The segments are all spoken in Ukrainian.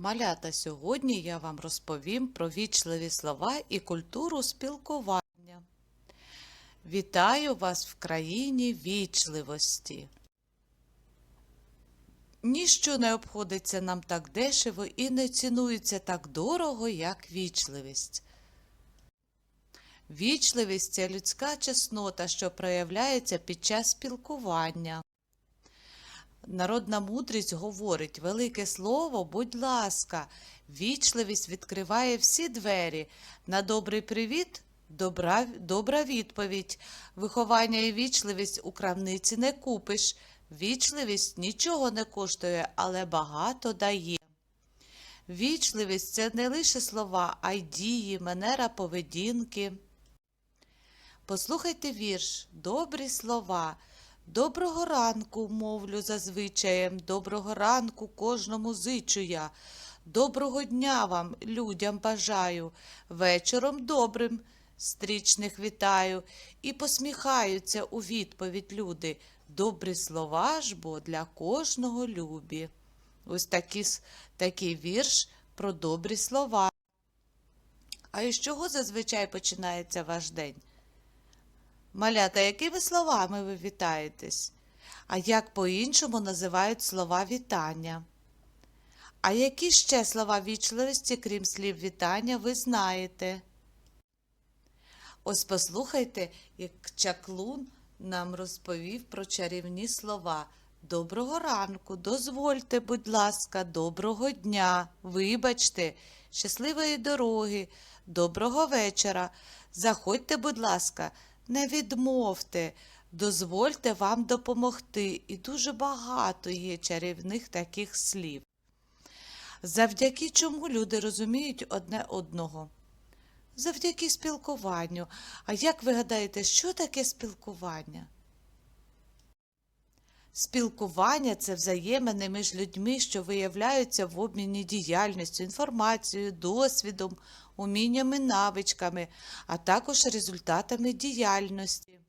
Малята, сьогодні я вам розповім про вічливі слова і культуру спілкування. Вітаю вас в країні вічливості. Ніщо не обходиться нам так дешево і не цінується так дорого, як вічливість. Вічливість це людська чеснота, що проявляється під час спілкування. Народна мудрість говорить велике слово, будь ласка, вічливість відкриває всі двері. На добрий привіт добра, добра відповідь. Виховання і вічливість у крамниці не купиш. Вічливість нічого не коштує, але багато дає. Вічливість це не лише слова, а й дії, манера поведінки. Послухайте вірш, добрі слова. Доброго ранку, мовлю зазвичаєм, доброго ранку кожному зичу я. Доброго дня вам, людям бажаю, вечором добрим стрічних вітаю. І посміхаються у відповідь люди. Добрі слова ж бо для кожного любі. Ось такі, такий вірш про добрі слова. А із чого зазвичай починається ваш день? Малята, якими словами ви вітаєтесь? А як по-іншому називають слова вітання? А які ще слова вічливості, крім слів вітання, ви знаєте? Ось послухайте, як чаклун нам розповів про чарівні слова. Доброго ранку, дозвольте, будь ласка, доброго дня, вибачте, щасливої дороги, доброго вечора. Заходьте, будь ласка, не відмовте, дозвольте вам допомогти. І дуже багато є чарівних таких слів. Завдяки чому люди розуміють одне одного? Завдяки спілкуванню. А як ви гадаєте, що таке спілкування? Спілкування це взаємини між людьми, що виявляються в обміні діяльністю, інформацією, досвідом, уміннями, навичками, а також результатами діяльності.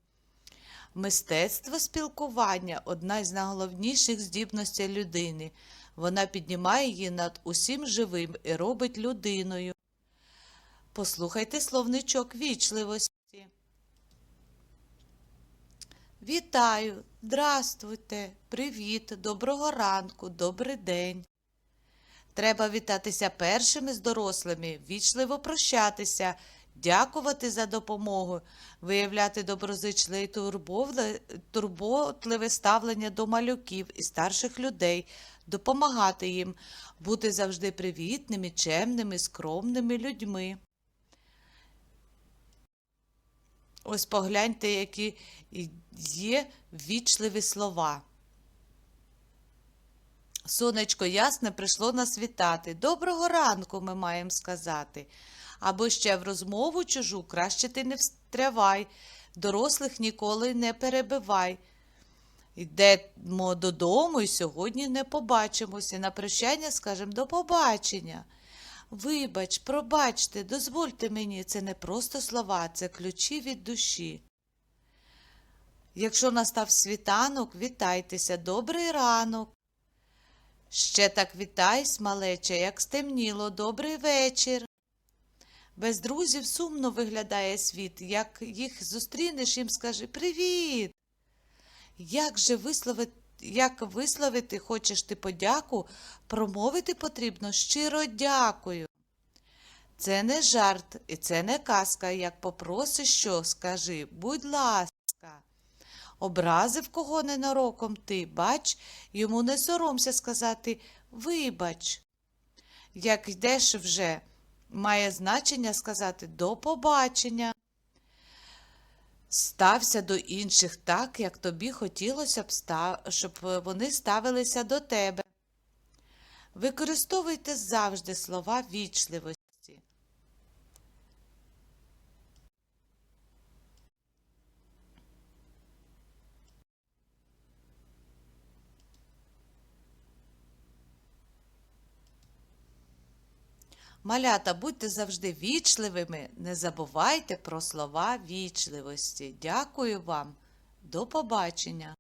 Мистецтво спілкування одна із найголовніших здібностей людини. Вона піднімає її над усім живим і робить людиною. Послухайте словничок вічливості. Вітаю, здрастуйте, привіт, доброго ранку, добрий день. Треба вітатися першими з дорослими, вічливо прощатися, дякувати за допомогу, виявляти доброзичливе і турботливе ставлення до малюків і старших людей, допомагати їм, бути завжди привітними, чемними, скромними людьми. Ось погляньте, які є ввічливі слова. Сонечко ясне прийшло нас вітати. Доброго ранку ми маємо сказати. Або ще в розмову чужу краще ти не встрявай, дорослих ніколи не перебивай. Йдемо додому і сьогодні не побачимося. На прощання скажемо до побачення. Вибач, пробачте, дозвольте мені, це не просто слова, це ключі від душі. Якщо настав світанок, вітайтеся, добрий ранок. Ще так вітайсь, малече, як стемніло, добрий вечір. Без друзів сумно виглядає світ. Як їх зустрінеш, їм скажи Привіт. Як же висловити, як висловити хочеш ти подяку, промовити потрібно щиро дякую. Це не жарт і це не казка. Як попросиш що, скажи, будь ласка. Образив кого ненароком ти, бач, йому не соромся сказати вибач. Як йдеш вже, має значення сказати до побачення. Стався до інших так, як тобі хотілося б, щоб вони ставилися до тебе. Використовуйте завжди слова вічливості. Малята, будьте завжди вічливими, не забувайте про слова вічливості. Дякую вам. До побачення.